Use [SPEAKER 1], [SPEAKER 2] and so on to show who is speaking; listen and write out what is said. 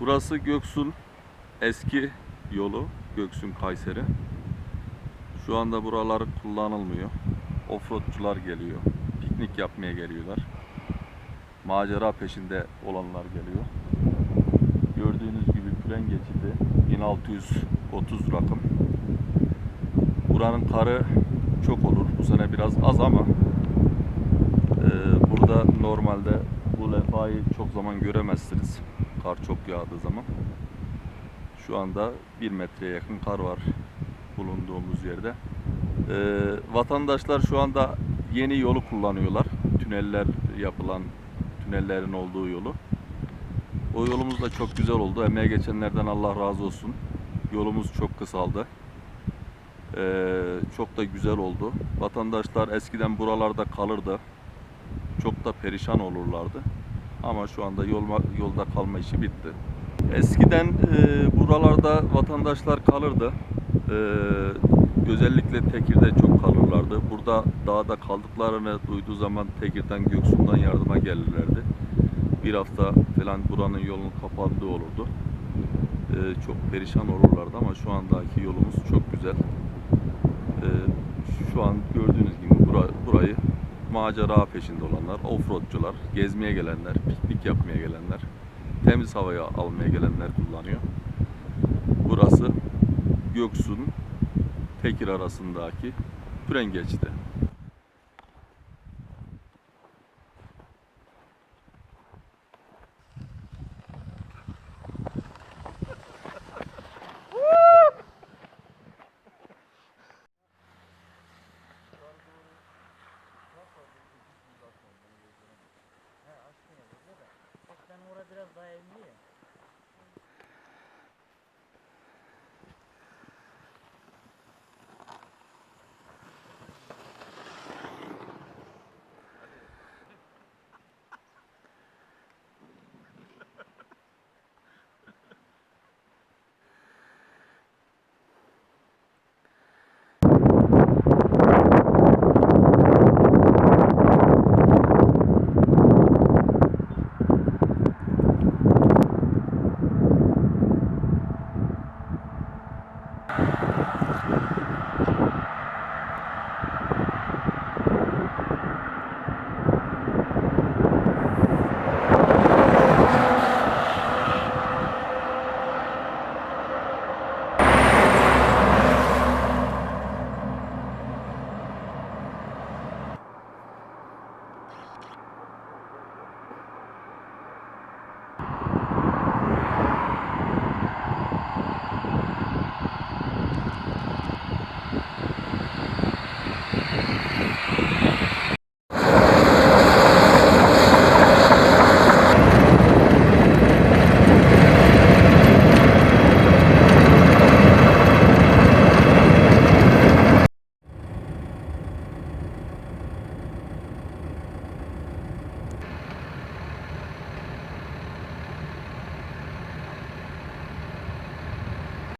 [SPEAKER 1] Burası Göksun eski yolu Göksun Kayseri. Şu anda buralar kullanılmıyor. Offroadçular geliyor. Piknik yapmaya geliyorlar. Macera peşinde olanlar geliyor. Gördüğünüz gibi Püren geçidi 1630 rakım. Buranın karı çok olur. Bu sene biraz az ama e, burada normalde bu lefayı çok zaman göremezsiniz. Kar çok yağdığı zaman. Şu anda 1 metreye yakın kar var bulunduğumuz yerde. E, vatandaşlar şu anda yeni yolu kullanıyorlar. Tüneller yapılan tünellerin olduğu yolu. O yolumuz da çok güzel oldu. Emeğe geçenlerden Allah razı olsun. Yolumuz çok kısaldı. Ee, çok da güzel oldu. Vatandaşlar eskiden buralarda kalırdı. Çok da perişan olurlardı. Ama şu anda yolma, yolda kalma işi bitti. Eskiden e, buralarda vatandaşlar kalırdı. Ee, özellikle Tekir'de çok kalırlardı. Burada dağda kaldıklarını duyduğu zaman Tekir'den Göksu'ndan yardıma gelirlerdi. Bir hafta falan buranın yolunun kapandığı olurdu. Ee, çok perişan olurlardı ama şu andaki yolumuz çok güzel. Ee, şu an gördüğünüz gibi bura- burayı macera peşinde olanlar, offroadçular, gezmeye gelenler, piknik yapmaya gelenler, temiz havayı almaya gelenler kullanıyor. Burası Göksun, Tekir arasındaki Püren